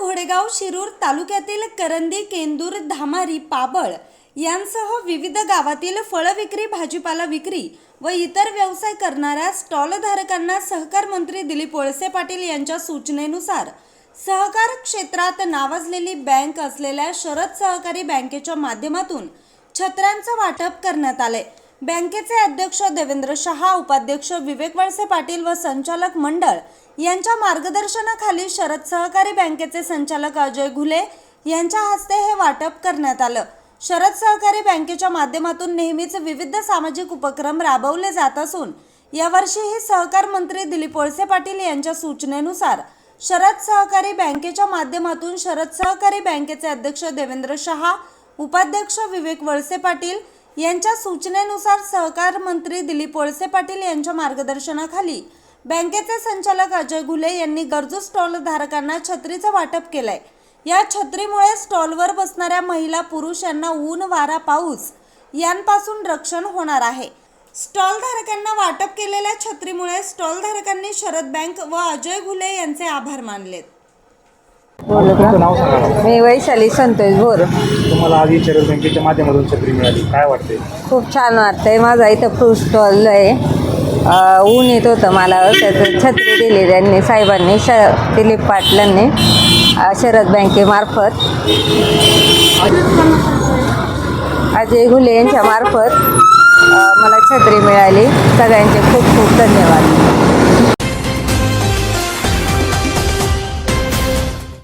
घोडेगाव शिरूर तालुक्यातील करंदी केंदूर धामारी पाबळ यांसह विविध गावातील फळ विक्री भाजीपाला विक्री व इतर व्यवसाय करणाऱ्या स्टॉलधारकांना सहकार मंत्री दिलीप वळसे पाटील यांच्या सूचनेनुसार सहकार क्षेत्रात नावाजलेली बँक असलेल्या शरद सहकारी बँकेच्या माध्यमातून छत्र्यांचं वाटप करण्यात आले बँकेचे अध्यक्ष देवेंद्र शहा उपाध्यक्ष विवेक वळसे पाटील व संचालक मंडळ यांच्या मार्गदर्शनाखाली शरद सहकारी बँकेचे संचालक अजय घुले यांच्या हस्ते हे वाटप करण्यात आलं. शरद सहकारी बँकेच्या माध्यमातून नेहमीच विविध सामाजिक उपक्रम राबवले जात असून यावर्षीही सहकार मंत्री दिलीप वळसे पाटील यांच्या सूचनेनुसार शरद सहकारी बँकेच्या माध्यमातून शरद सहकारी बँकेचे अध्यक्ष देवेंद्र शहा उपाध्यक्ष विवेक वळसे पाटील यांच्या सूचनेनुसार सहकार मंत्री दिलीप वळसे पाटील यांच्या मार्गदर्शनाखाली बँकेचे संचालक अजय घुले यांनी गरजू स्टॉल धारकांना छत्रीचं वाटप केलंय. या छत्रीमुळे स्टॉलवर बसणाऱ्या महिला पुरुष यांना ऊन वारा पाऊस यांपासून रक्षण होणार आहे. स्टॉल धारकांना वाटप केलेल्या छत्रीमुळे स्टॉल धारकांनी शरद बँक व अजय घुले यांचे आभार मानलेत. नाव सांगा ना. मी वैशाली संतोष बोर तुम्हाला आज शरद बँकेच्या माध्यमातून छत्री मिळाली. काय वाटते खूप छान वाटतंय. माझा इथं फ्रूट स्टॉल आहे. अं, ऊन येत होतं मला. त्याचं छत्री दिली त्यांनी साहेबांनी श दिलीप पाटलांनी अं, शरद बँकेमार्फत अजय घुले यांच्या मार्फत अं, मला छत्री मिळाली. सगळ्यांचे खूप खूप धन्यवाद.